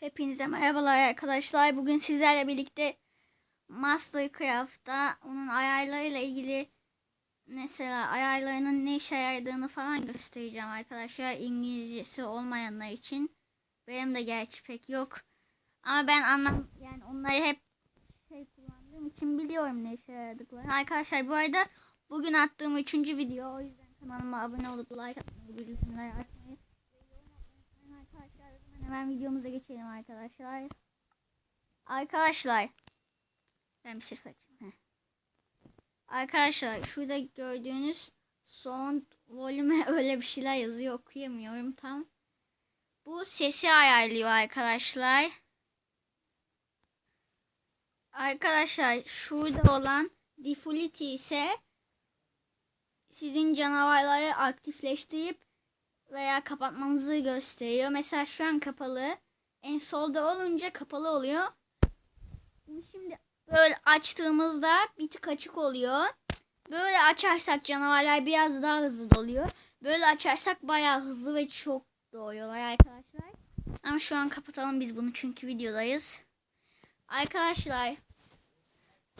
Hepinize merhabalar arkadaşlar. Bugün sizlerle birlikte Mastercraft'ta onun ayarlarıyla ilgili mesela ayarlarının ne işe yaradığını falan göstereceğim arkadaşlar. İngilizcesi olmayanlar için. Benim de gerçi pek yok. Ama ben anlam yani onları hep şey kullandığım için biliyorum ne işe yaradıklarını. Arkadaşlar bu arada bugün attığım üçüncü video. O yüzden kanalıma abone olup like atmayı, bildirimleri açmayı Arkadaşlar o zaman hemen videomuza geçelim arkadaşlar. Arkadaşlar. Ben bir ses açayım. Heh. Arkadaşlar şurada gördüğünüz sound volume öyle bir şeyler yazıyor okuyamıyorum tam. Bu sesi ayarlıyor arkadaşlar. Arkadaşlar şurada olan default ise sizin canavarları aktifleştirip veya kapatmanızı gösteriyor. Mesela şu an kapalı. En solda olunca kapalı oluyor. Şimdi böyle açtığımızda bir tık açık oluyor. Böyle açarsak canavarlar biraz daha hızlı doluyor. Böyle açarsak bayağı hızlı ve çok doğuyorlar arkadaşlar. Ama şu an kapatalım biz bunu çünkü videodayız. Arkadaşlar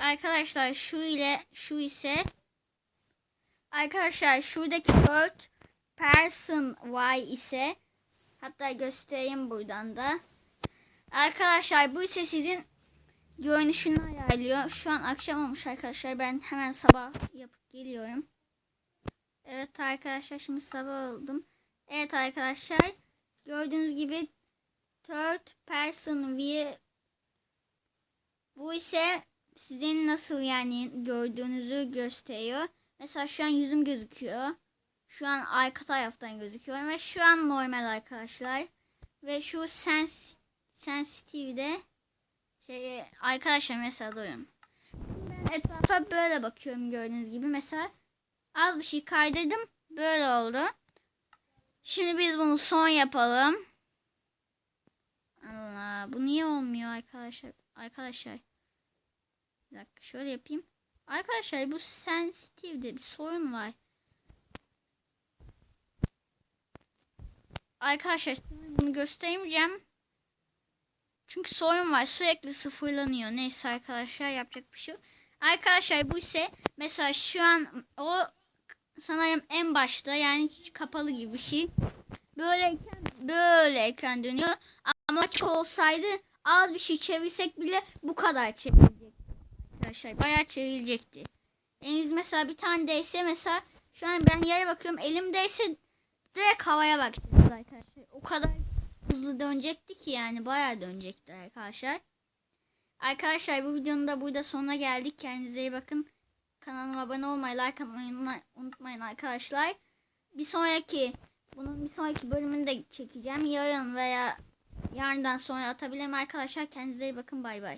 Arkadaşlar şu ile şu ise Arkadaşlar şuradaki bird person Y ise hatta göstereyim buradan da. Arkadaşlar bu ise sizin görünüşünü ayarlıyor. Şu an akşam olmuş arkadaşlar. Ben hemen sabah yapıp geliyorum. Evet arkadaşlar şimdi sabah oldum. Evet arkadaşlar gördüğünüz gibi third person view bu ise sizin nasıl yani gördüğünüzü gösteriyor. Mesela şu an yüzüm gözüküyor. Şu an arka taraftan gözüküyor ve şu an normal arkadaşlar. Ve şu sens sensitive'de şey arkadaşlar mesela durun. Etrafa böyle bakıyorum gördüğünüz gibi. Mesela az bir şey kaydırdım. Böyle oldu. Şimdi biz bunu son yapalım. Allah bu niye olmuyor arkadaşlar? Arkadaşlar. Bir dakika şöyle yapayım. Arkadaşlar bu sensitive'de bir sorun var. Arkadaşlar bunu gösteremeyeceğim. Çünkü sorun var. Sürekli sıfırlanıyor. Neyse arkadaşlar yapacak bir şey. Arkadaşlar bu ise mesela şu an o sanırım en başta yani kapalı gibi bir şey. Böyleyken böyle ekran dönüyor. Ama açık olsaydı az bir şey çevirsek bile bu kadar çevirecek. Arkadaşlar bayağı çevrilecekti. Eliniz mesela bir tane değse mesela şu an ben yere bakıyorum elimdeyse direkt havaya. O kadar hızlı dönecekti ki yani bayağı dönecekti arkadaşlar. Arkadaşlar bu videonun da burada sonuna geldik. Kendinize iyi bakın. Kanalıma abone olmayı, like atmayı unutmayın arkadaşlar. Bir sonraki bunun bir sonraki bölümünü de çekeceğim. Yarın veya yarından sonra atabilirim arkadaşlar. Kendinize iyi bakın. Bay bay.